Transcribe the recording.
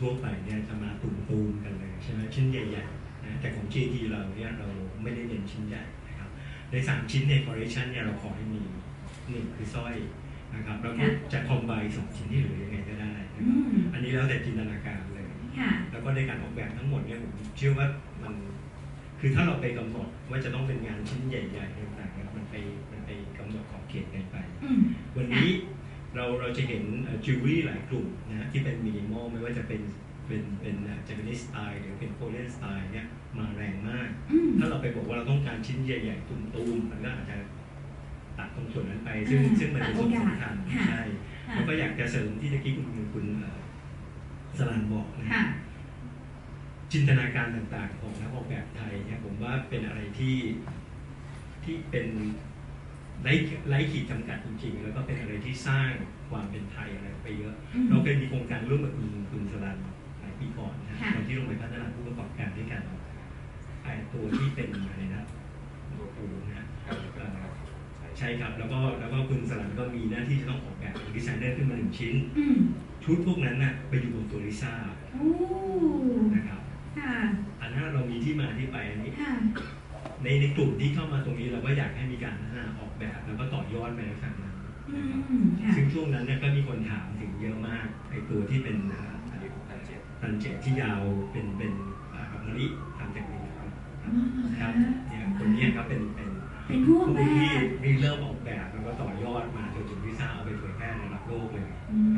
ทั่วไปเนี่ยจะมาตุ่มๆกันเลยใช่ไหมชิ้นใหญ่ๆนะแต่ของ GT เราเนี่ยเราไม่ได้เน้นชิ้นใหญ่นะครับในสามชิ้นใน collection เนี่ยเราขอให้มีหนึ่งคือสร้อยนะครับแล้วก็ค่ะจะคอมไบสองชิ้นที่เหลือยังไงก็ได้นะอืครับมอันนี้แล้วแต่จินตนาการเลย ค่ะ แล้วก็ในการออกแบบทั้งหมดเนี่ยผมเชื่อว่ามัน คือถ้าเราไปกำหนดว่าจะต้องเป็นงานชิ้นใหญ่ๆต่างๆเนี่ยมันไปมันไปกำหนดขอบเขตกันไป อืม วันนี้ เราเราจะเห็นจิวเวลรี่อ jewelry หลายกลุ่มนะที่เป็นมินิมอลไม่ว่าจะเป็นเป็นเป็นเจแปนิสสไตล์หรือเป็นโคเรียนสไตล์เนี่ยมาแรงมากอืมถ้าเราไปบอกว่าเราต้องการชิ้นใหญ่ๆตุ่มๆมันก็อาจจะตัดตรงส่วนนั้นไป ซึ่งอ่าซึ่งมันเป็นส่วนสำคัญตัดโอกาสค่ะใช่ค่ะแล้วก็อยากจะเสริมที่ตะกี้คุณคุณเอ่อสลันบอกนะค่ะจินตนาการต่างๆของนักออกแบบไทยเนี่ยผมว่าเป็นอะไรที่ที่เป็นไร้ไร้ขีดจำกัดจริงๆ สร้างความเป็นไทยอะไรไปเยอะอืมเราเคยมีโครงการร่วมกับคุณคุณสลันหลายปีก่อนนะค่ะตอนที่ลงไปพัฒนาผู้ประกอบการด้วยกันไอ้ตัวที่เป็นอะไรนะตัวปูนะเอ่อใช่ครับ แล้วก็แล้วก็คุณสลันก็มีหน้าที่จะต้องออกแบบดีไซเนอร์ขึ้นมาหนึ่งชิ้นอืมชุดพวกนั้นน่ะไปอยู่บนตัวลิซ่าโอ้นะครับค่ะอันนั้นเรามีที่มาที่ไปอันนี้ค่ะในในกลุ่มที่เข้ามาตรงนี้เราก็อยากให้มีการพัฒนาออกแบบ แล้วก็ต่อยอดไปในฝั่งนั้น อืนะครับมค่ะซึ่งช่วงนั้นเนี่ยก็มีคนถามถึงเยอะมากไอตัวที่เป็นอ่าอันนี้ผมพันเจ็ดตันเจ็ดที่ยาวเป็นเป็นอ่ากับมะลิทำจากนี้ครับอ๋อครับค่ะเนี่ยคนเนี้ยครับเป็นเป็นเป็นผู้ออกแบบที่ริเริ่มออกแบบแล้วก็ต่อยอดมาจนถึงวิซ่าเอาไปเผยแพร่ในระดับโลกเลยอืครับม